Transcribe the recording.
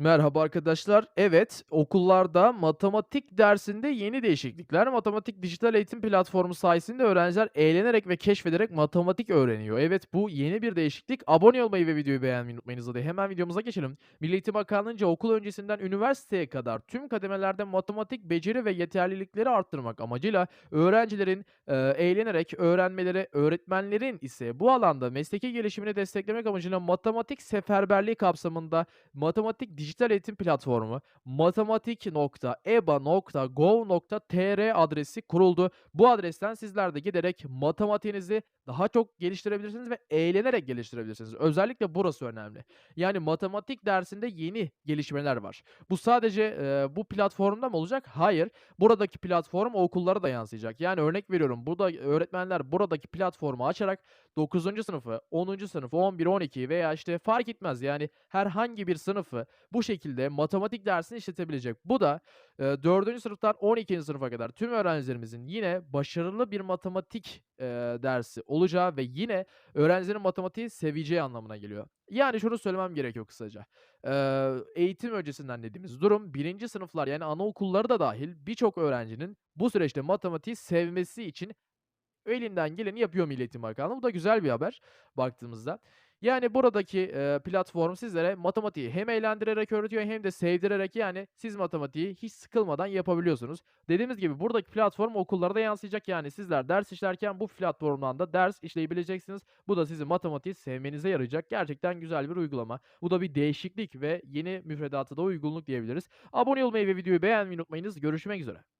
Merhaba arkadaşlar. Evet, okullarda matematik dersinde yeni değişiklikler. Matematik dijital eğitim platformu sayesinde öğrenciler eğlenerek ve keşfederek matematik öğreniyor. Evet, bu yeni bir değişiklik. Abone olmayı ve videoyu beğenmeyi unutmayınız. Hadi hemen videomuza geçelim. Milli Eğitim Bakanlığı'nca okul öncesinden üniversiteye kadar tüm kademelerde matematik beceri ve yeterlilikleri arttırmak amacıyla öğrencilerin e, eğlenerek öğrenmeleri, öğretmenlerin ise bu alanda mesleki gelişimini desteklemek amacıyla matematik seferberliği kapsamında matematik dijital eğitim platformu matematik.eba.gov.tr adresi kuruldu. Bu adresten sizler de giderek matematiğinizi daha çok geliştirebilirsiniz ve eğlenerek geliştirebilirsiniz. Özellikle burası önemli. Yani matematik dersinde yeni gelişmeler var. Bu sadece eee, bu platformda mı olacak? Hayır. Buradaki platform okullara da yansıyacak. Yani örnek veriyorum. Burada öğretmenler buradaki platformu açarak 9. sınıfı, 10. sınıfı, 11, 12 veya işte fark etmez yani herhangi bir sınıfı bu şekilde matematik dersini işletebilecek. Bu da eee 4. sınıftan 12. sınıfa kadar tüm öğrencilerimizin yine başarılı bir matematik eee, dersi olacağı ve yine öğrencilerin matematiği seveceği anlamına geliyor. Yani şunu söylemem gerekiyor kısaca. Eee, eğitim öncesinden dediğimiz durum birinci sınıflar yani anaokulları da dahil birçok öğrencinin bu süreçte matematiği sevmesi için elinden geleni yapıyor Milli Eğitim Bakanlığı. Bu da güzel bir haber baktığımızda. Yani buradaki, eee, platform sizlere matematiği hem eğlendirerek öğretiyor hem de sevdirerek, yani siz matematiği hiç sıkılmadan yapabiliyorsunuz. Dediğimiz gibi buradaki platform okullara da yansıyacak. Yani sizler ders işlerken bu platformdan da ders işleyebileceksiniz. Bu da sizin matematiği sevmenize yarayacak. Gerçekten güzel bir uygulama. Bu da bir değişiklik ve yeni müfredata da uygunluk diyebiliriz. Abone olmayı ve videoyu beğenmeyi unutmayınız. Görüşmek üzere.